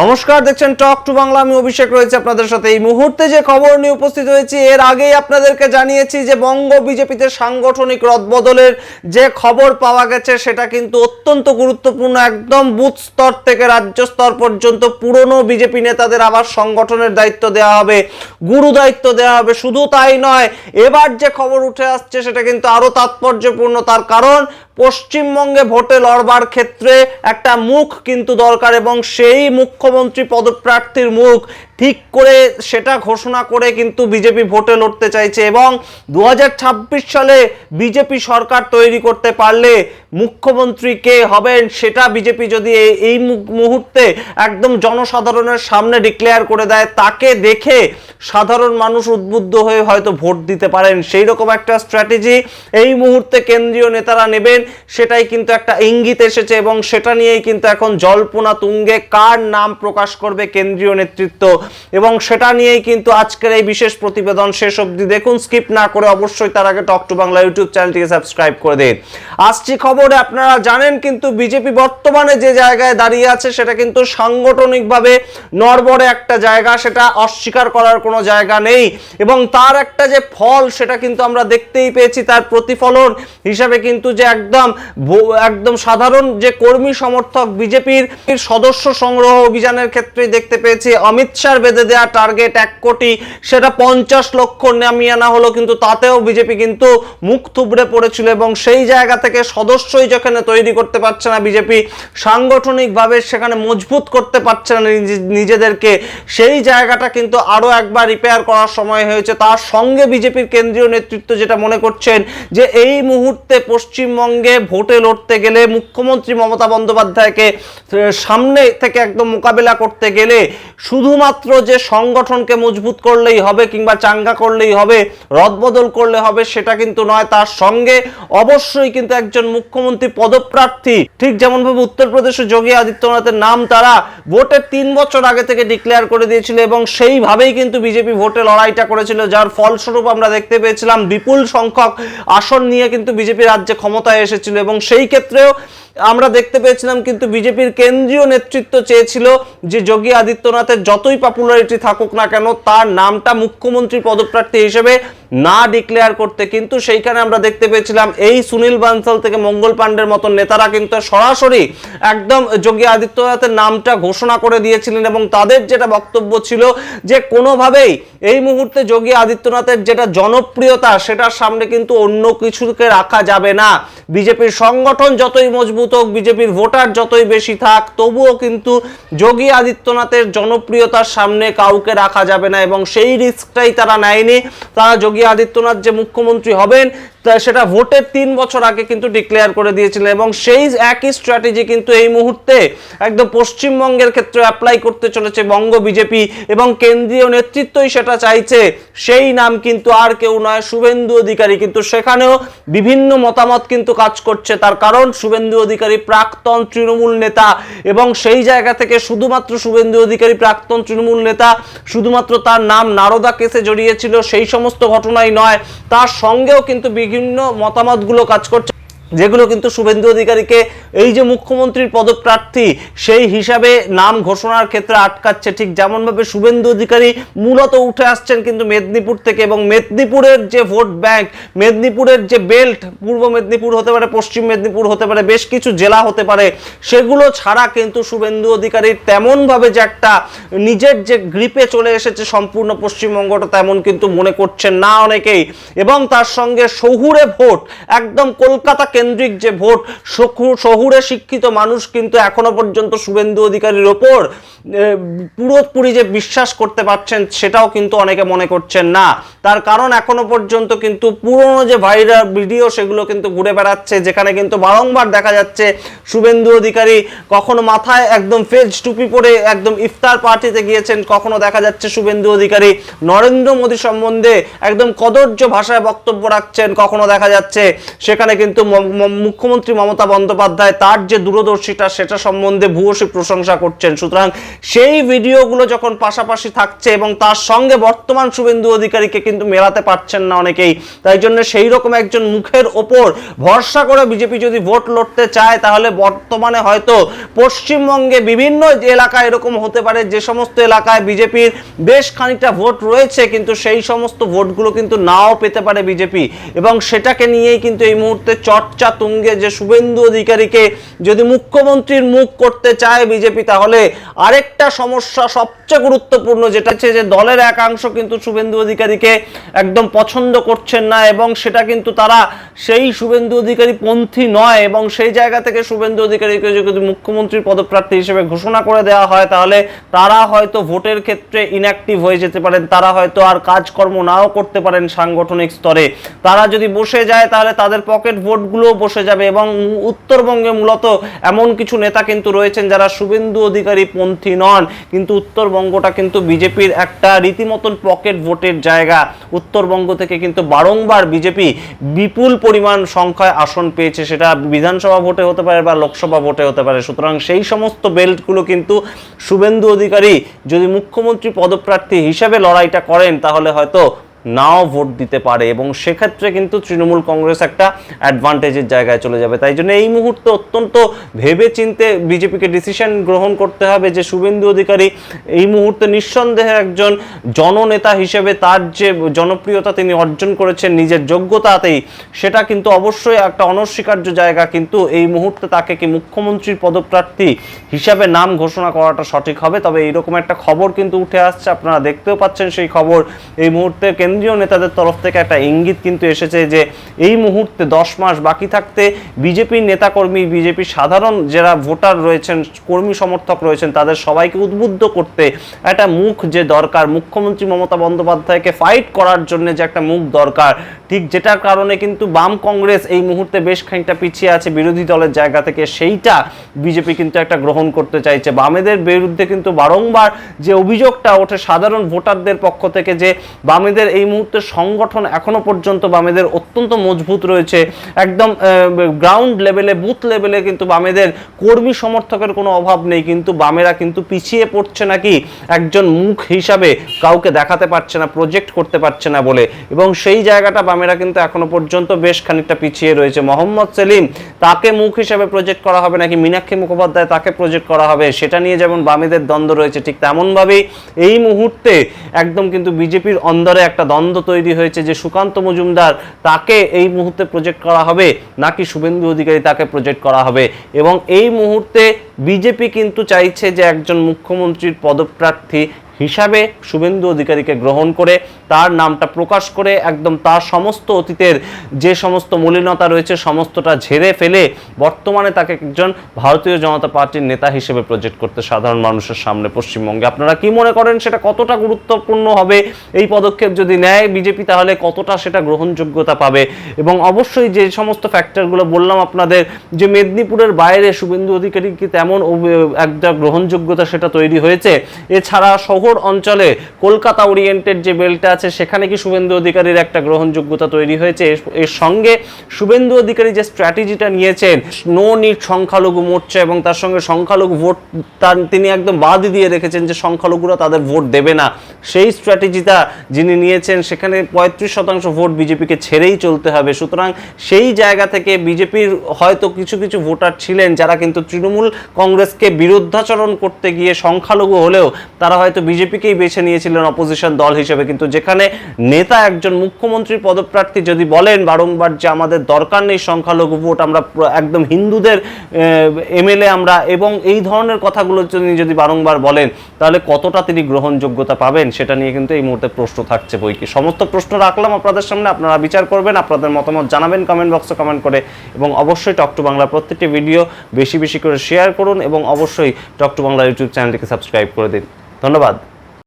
নমস্কার, দেখছেন টক টু বাংলা আমি অভিষেক রয়েছে আপনাদের সাথে। এই মুহূর্তে যে খবর নিয়ে উপস্থিত হয়েছি, এর আগেই আপনাদেরকে জানিয়েছি যে বঙ্গ বিজেপিতে সাংগঠনিক রদবদলের যে খবর পাওয়া গেছে, সেটা কিন্তু অত্যন্ত গুরুত্বপূর্ণ। একদম বুথ স্তর থেকে রাজ্য স্তর পর্যন্ত পুরনো বিজেপি নেতাদের আবার সংগঠনের দায়িত্ব দেওয়া হবে, গুরু দায়িত্ব দেওয়া হবে। শুধু তাই নয়, এবার যে খবর উঠে আসছে, সেটা কিন্তু আরও তাৎপর্যপূর্ণ। তার কারণ পশ্চিমবঙ্গে ভোটে লড়বার ক্ষেত্রে একটা মুখ কিন্তু দরকার এবং সেই মুখ্যমন্ত্রী পদপ্রার্থীর মুখ ঠিক করে সেটা ঘোষণা করে কিন্তু বিজেপি ভোটে লড়তে চাইছে এবং দু হাজার ছাব্বিশ সালে বিজেপি সরকার তৈরি করতে পারলে মুখ্যমন্ত্রী কে হবেন সেটা বিজেপি যদি এই- মুহূর্তে একদম জনসাধারণের সামনে ডিক্লেয়ার করে দেয়, তাকে দেখে সাধারণ মানুষ উদ্বুদ্ধ হয়ে হয়তো ভোট দিতে পারেন। সেই রকম একটা স্ট্র্যাটেজি এই মুহূর্তে কেন্দ্রীয় নেতারা নেবেন, সেটাই কিন্তু একটা ইঙ্গিত এসেছে এবং সেটা নিয়েই কিন্তু এখন জল্পনা তুঙ্গে কার নাম প্রকাশ করবে কেন্দ্রীয় নেতৃত্ব। এবং সেটা নিয়েই কিন্তু আজকের এই বিশেষ প্রতিবেদন শেষ অবধি দেখুন। স্কিপ না করে অবশ্যই তার আগে টক টু বাংলা ইউটিউব চ্যানেলটিকে সাবস্ক্রাইব করে দিন। আসছি খবরে, আপনারা জানেন কিন্তু বিজেপি বর্তমানে যে জায়গায় দাঁড়িয়ে আছে সেটা কিন্তু সাংগঠনিকভাবে নড়বড়ে একটা জায়গা, সেটা অস্বীকার করার কোনো জায়গা নেই। এবং তার একটা যে ফল, সেটা কিন্তু আমরা দেখতেই পেয়েছি, তার প্রতিফলন হিসাবে কিন্তু যে একদম একদম সাধারণ যে কর্মী সমর্থক বিজেপির সদস্য সংগ্রহ অভিযানের ক্ষেত্রে দেখতে পেয়েছি। অমিত শাহ বেঁধে দেওয়া টার্গেট এক কোটি, সেটা পঞ্চাশ লক্ষ নামিয়ে আনা হলো, কিন্তু তাতেও বিজেপি কিন্তু মুখ থুবড়ে পড়েছিল এবং সেই জায়গা থেকে সদস্যই যেখানে তৈরি করতে পারছে না বিজেপি, সাংগঠনিকভাবে সেখানে মজবুত করতে পারছে না নিজে- নিজেদেরকে। সেই জায়গাটা কিন্তু আরও একবার রিপেয়ার করার সময় হয়েছে। তার সঙ্গে বিজেপির কেন্দ্রীয় নেতৃত্ব যেটা মনে করছেন যে এই মুহূর্তে পশ্চিমবঙ্গে ভোটে লড়তে গেলে মুখ্যমন্ত্রী মমতা বন্দ্যোপাধ্যায়কে সামনে থেকে একদম মোকাবেলা করতে গেলে শুধুমাত্র যে সংগঠনকে মজবুত করলেই হবে কিংবা চাঙ্গা করলেই হবে, রদবদল করলে হবে সেটা কিন্তু নয়, তার সঙ্গে অবশ্যই কিন্তু একজন মুখ্যমন্ত্রী পদপ্রার্থী, ঠিক যেমনভাবে উত্তরপ্রদেশে যোগী আদিত্যনাথের নাম তারা ভোটের তিন বছর আগে থেকে ডিক্লেয়ার করে দিয়েছিল এবং সেইভাবেই কিন্তু বিজেপি ভোটে লড়াইটা করেছিল, যার ফলস্বরূপ আমরা দেখতে পেয়েছিলাম বিপুল সংখ্যক আসন নিয়ে কিন্তু বিজেপি রাজ্যে ক্ষমতায় এসেছিল এবং সেই ক্ষেত্রেও আমরা দেখতে পেয়েছিলাম কিন্তু বিজেপির কেন্দ্রীয় নেতৃত্ব চেয়েছিল যে যোগী আদিত্যনাথের যতই পপুলারিটি থাকুক না কেন, তার নামটা মুখ্যমন্ত্রী পদপ্রার্থী হিসেবে না ডিক্লেয়ার করতে। কিন্তু সেইখানে আমরা দেখতে পেয়েছিলাম এই সুনীল বানসাল থেকে মঙ্গল পাণ্ডের মতন নেতারা কিন্তু সরাসরি একদম যোগী আদিত্যনাথের নামটা ঘোষণা করে দিয়েছিলেন এবং তাদের যেটা বক্তব্য ছিল যে কোনোভাবেই এই মুহূর্তে যোগী আদিত্যনাথের যেটা জনপ্রিয়তা, সেটার সামনে কিন্তু অন্য কিছুকে রাখা যাবে না। বিজেপির সংগঠন যতই মজবুত হোক বিজেপির ভোটার যতই বেশি থাক, তবুও কিন্তু যোগী আদিত্যনাথের জনপ্রিয়তার সামনে কাউকে রাখা যাবে না এবং সেই রিস্কটাই তারা নেয়নি। তারা যোগী আদিত্যনাথ যে মুখ্যমন্ত্রী হবেন সেটা ভোটের তিন বছর আগে কিন্তু ডিক্লেয়ার করে দিয়েছিলেন এবং সেই একই স্ট্র্যাটেজি কিন্তু এই মুহূর্তে একদম পশ্চিমবঙ্গের ক্ষেত্রে অ্যাপ্লাই করতে চলেছে বঙ্গ বিজেপি এবং কেন্দ্রীয় নেতৃত্বই সেটা চাইছে। সেই নাম কিন্তু আর কেউ নয়, শুভেন্দু অধিকারী। কিন্তু সেখানেও বিভিন্ন মতামত কিন্তু কাজ করছে। তার কারণ শুভেন্দু অধিকারী প্রাক্তন তৃণমূল নেতা এবং সেই জায়গা থেকে শুধুমাত্র শুভেন্দু অধিকারী প্রাক্তন তৃণমূল নেতা, শুধুমাত্র তার নাম নারদা কেসে জড়িয়েছিল। সেই সমস্ত ঘটনাই নয়, তার সঙ্গেও কিন্তু বিভিন্ন মতামতগুলো কাজ করছে। যেগুলো কিন্তু শুভেন্দু অধিকারীকে এই যে মুখ্যমন্ত্রীর পদপ্রার্থী, সেই হিসাবে নাম ঘোষণার ক্ষেত্রে আটকাচ্ছে। ঠিক যেমনভাবে শুভেন্দু অধিকারী মূলত উঠে আসছেন কিন্তু মেদিনীপুর থেকে এবং মেদিনীপুরের যে ভোট ব্যাংক, মেদিনীপুরের যে বেল্ট, পূর্ব মেদিনীপুর হতে পারে, পশ্চিম মেদিনীপুর হতে পারে, বেশ কিছু জেলা হতে পারে, সেগুলো ছাড়া কিন্তু শুভেন্দু অধিকারীর তেমনভাবে যে একটা নিজের যে গ্রিপে চলে এসেছে সম্পূর্ণ পশ্চিমবঙ্গটা তেমন কিন্তু মনে করছেন না অনেকেই। এবং তার সঙ্গে শহুরে ভোট, একদম কলকাতা কেন্দ্রিক যে ভোট শহুরে শিক্ষিত মানুষ কিন্তু এখনও পর্যন্ত শুভেন্দু অধিকারীর ওপর পুরোপুরি যে বিশ্বাস করতে পারছেন সেটাও কিন্তু অনেকে মনে করছেন না। তার কারণ এখনও পর্যন্ত কিন্তু পুরনো যে ভাইরাল ভিডিও সেগুলো কিন্তু ঘুরে বেড়াচ্ছে, যেখানে কিন্তু বারংবার দেখা যাচ্ছে শুভেন্দু অধিকারী কখনো মাথায় একদম ফেজ টুপি পরে একদম ইফতার পার্টিতে গিয়েছেন, কখনো দেখা যাচ্ছে শুভেন্দু অধিকারী নরেন্দ্র মোদী সম্বন্ধে একদম কদর্য ভাষায় বক্তব্য রাখছেন, কখনো দেখা যাচ্ছে সেখানে কিন্তু মুখ্যমন্ত্রী মমতা বন্দ্যোপাধ্যায় তার যে দূরদর্শিতা সেটা সম্বন্ধে ভূয়সী প্রশংসা করছেন। সুতরাং সেই ভিডিওগুলো যখন পাশাপাশি থাকছে এবং তার সঙ্গে বর্তমান শুভেন্দু অধিকারীকে কিন্তু মেলাতে পারছেন না অনেকেই, তাই জন্য সেই রকম একজন মুখের ওপর ভরসা করে বিজেপি যদি ভোট লড়তে চায়, তাহলে বর্তমানে হয়তো পশ্চিমবঙ্গে বিভিন্ন এলাকায় এরকম হতে পারে, যে সমস্ত এলাকায় বিজেপির বেশ খানিকটা ভোট রয়েছে, কিন্তু সেই সমস্ত ভোটগুলো কিন্তু নাও পেতে পারে বিজেপি। এবং সেটাকে নিয়েই কিন্তু এই মুহূর্তে চর্চা তুঙ্গে যে শুভেন্দু অধিকারীকে যদি মুখ্যমন্ত্রীর মুখ করতে চায় বিজেপি, তাহলে আরেকটা সমস্যা সবচেয়ে গুরুত্বপূর্ণ যেটা হচ্ছে যে দলের একাংশ কিন্তু শুভেন্দু অধিকারীকে একদম পছন্দ করছেন না এবং সেটা কিন্তু তারা সেই শুভেন্দু অধিকারী পন্থী নয় এবং সেই জায়গা থেকে শুভেন্দু অধিকারীকে যদি মুখ্যমন্ত্রীর পদপ্রার্থী হিসেবে ঘোষণা করে দেওয়া হয়, তাহলে তারা হয়তো ভোটের ক্ষেত্রে ইনঅ্যাক্টিভ হয়ে যেতে পারেন, তারা হয়তো আর কাজকর্ম নাও করতে পারেন সাংগঠনিক স্তরে। তারা যদি বসে যায়, তাহলে তাদের পকেট ভোটগুলোও বসে যাবে এবং উত্তরবঙ্গে মূলত এমন কিছু নেতা কিন্তু রয়েছেন যারা শুভেন্দু অধিকারী পন্থী নন। কিন্তু উত্তরবঙ্গটা কিন্তু বিজেপির একটা রীতিমতন পকেট ভোটের জায়গা। উত্তরবঙ্গ থেকে কিন্তু বারংবার বিজেপি বিপুল পরিমাণ সংখ্যায় আসন পেয়েছে। সেটা বিধানসভা ভোটে হতে পারে বা লোকসভা ভোটে হতে পারে। সুতরাং সেই সমস্ত বেল্টগুলো কিন্তু শুভেন্দু অধিকারী যদি মুখ্যমন্ত্রী পদপ্রার্থী হিসেবে লড়াইটা করেন, তাহলে হয়তো নাও ভোট দিতে পারে এবং সেক্ষেত্রে কিন্তু তৃণমূল কংগ্রেস একটা অ্যাডভান্টেজের জায়গায় চলে যাবে। তাই জন্য এই মুহূর্তে অত্যন্ত ভেবে চিনতে বিজেপিকে ডিসিশন গ্রহণ করতে হবে যে শুভেন্দু অধিকারী এই মুহূর্তে নিঃসন্দেহে একজন জননেতা হিসেবে তার যে জনপ্রিয়তা তিনি অর্জন করেছেন, নিজের যোগ্যতাতেই, সেটা কিন্তু অবশ্যই একটা অনস্বীকার্য জায়গা। কিন্তু এই মুহূর্তে তাকে কি মুখ্যমন্ত্রীর পদপ্রার্থী হিসাবে নাম ঘোষণা করাটা সঠিক হবে? তবে এইরকম একটা খবর কিন্তু উঠে আসছে, আপনারা দেখতেও পাচ্ছেন সেই খবর। এই মুহূর্তে কেন্দ্রীয় নেতাদের তরফ থেকে একটা ইঙ্গিত কিন্তু এসেছে যে এই মুহূর্তে দশ মাস বাকি থাকতে বিজেপির নেতাকর্মী, বিজেপির সাধারণ যারা ভোটার রয়েছেন, কর্মী সমর্থক রয়েছেন, তাদের সবাইকে উদ্বুদ্ধ করতে একটা মুখ যে দরকার। মুখ্যমন্ত্রী মমতা বন্দ্যোপাধ্যায়কে ফাইট করার জন্য যে একটা মুখ দরকার। ঠিক যেটার কারণে কিন্তু বাম কংগ্রেস এই মুহূর্তে বেশ খানিকটা পিছিয়ে আছে বিরোধী দলের জায়গা থেকে। সেইটা বিজেপি কিন্তু একটা গ্রহণ করতে চাইছে। বামেদের বিরুদ্ধে কিন্তু বারংবার যে অভিযোগটা ওঠে সাধারণ ভোটারদের পক্ষ থেকে যে বামেদের এই মুহূর্তে সংগঠন এখনও পর্যন্ত বামেদের অত্যন্ত মজবুত রয়েছে। একদম গ্রাউন্ড লেভেলে বুথ লেভেলে কিন্তু বামেদের কর্মী সমর্থকের কোনো অভাব নেই। কিন্তু বামেরা কিন্তু পিছিয়ে পড়ছে নাকি একজন মুখ হিসাবে কাউকে দেখাতে পারছে না প্রজেক্ট করতে পারছে না বলে। এবং সেই জায়গাটা বামেরা কিন্তু এখনও পর্যন্ত বেশ খানিকটা পিছিয়ে রয়েছে। মোহাম্মদ সেলিম, তাকে মুখ হিসাবে প্রজেক্ট করা হবে নাকি মীনাক্ষী মুখোপাধ্যায় তাকে প্রজেক্ট করা হবে? সেটা নিয়ে যেমন বামেদের দ্বন্দ্ব রয়েছে, ঠিক তেমনভাবেই এই মুহূর্তে একদম কিন্তু বিজেপির অন্দরে একটা দ্বন্দ্ব তৈরি হয়েছে যে সুকান্ত মজুমদার তাকে এই মুহূর্তে প্রজেক্ট করা হবে নাকি শুভেন্দু অধিকারী তাকে প্রজেক্ট করা হবে? এবং এই মুহূর্তে বিজেপি কিন্তু চাইছে যে একজন মুখ্যমন্ত্রীর পদপ্রার্থী হিসাবে শুভেন্দু অধিকারীকে গ্রহণ করে তার নামটা প্রকাশ করে একদম তার সমস্ত অতীতের যে সমস্ত মলিনতা রয়েছে, সমস্তটা ঝেড়ে ফেলে বর্তমানে তাকে একজন ভারতীয় জনতা পার্টির নেতা হিসেবে প্রজেক্ট করতে সাধারণ মানুষের সামনে পশ্চিমবঙ্গে। আপনারা কি মনে করেন সেটা কতটা গুরুত্বপূর্ণ হবে? এই পদক্ষেপ যদি নেয় বিজেপি, তাহলে কতটা সেটা গ্রহণযোগ্যতা পাবে? এবং অবশ্যই যে সমস্ত ফ্যাক্টরগুলো বললাম আপনাদের, যে মেদিনীপুরের বাইরে শুভেন্দু অধিকারী কি তেমন একটা গ্রহণযোগ্যতা সেটা তৈরি হয়েছে? এছাড়া শহর অঞ্চলে কলকাতা ওরিয়েন্টেড যে বেলটা আছে, সেখানে কি শুভেন্দু অধিকারীর একটা গ্রহণযোগ্যতা তৈরি হয়েছে? এর- সঙ্গে শুভেন্দু অধিকারী যে স্ট্র্যাটেজিটা নিয়েছেন নো নিট সংখ্যালঘু মোর্চা এবং তার সঙ্গে সংখ্যালঘু ভোট তার তিনি একদম বাদই দিয়ে রেখেছেন যে সংখ্যালঘুরা তাদের ভোট দেবে না। সেই স্ট্র্যাটেজিটা যিনি নিয়েছেন, সেখানে পঁয়ত্রিশ শতাংশ ভোট বিজেপিকে ছেড়েই চলতে হবে। সুতরাং সেই জায়গা থেকে বিজেপির হয়তো কিছু কিছু ভোটার ছিলেন যারা কিন্তু তৃণমূল কংগ্রেসকে বিরুদ্ধাচরণ করতে গিয়ে সংখ্যালঘু হলেও তারা হয়তো বিজেপিকেই বেছে নিয়েছিলেন অপোজিশন দল হিসেবে। কিন্তু যেখানে নেতা একজন মুখ্যমন্ত্রীর পদপ্রার্থী যদি বলেন বারংবার যে আমাদের দরকার নেই সংখ্যালঘু ভোট, আমরা একদম হিন্দুদের এমএলএ আমরা, এবং এই ধরনের কথাগুলো তিনি যদি বারংবার বলেন, তাহলে কতটা তিনি গ্রহণযোগ্যতা পাবেন সেটা নিয়ে কিন্তু এই মুহূর্তে প্রশ্ন থাকছে বই কি সমস্ত প্রশ্ন রাখলাম আপনাদের সামনে, আপনারা বিচার করবেন, আপনাদের মতামত জানাবেন কমেন্ট বক্সে কমেন্ট করে, এবং অবশ্যই টক টু বাংলার প্রত্যেকটি ভিডিও বেশি বেশি করে শেয়ার করুন, এবং অবশ্যই টক টু বাংলা ইউটিউব চ্যানেলটিকে সাবস্ক্রাইব করে দিন। ধন্যবাদ।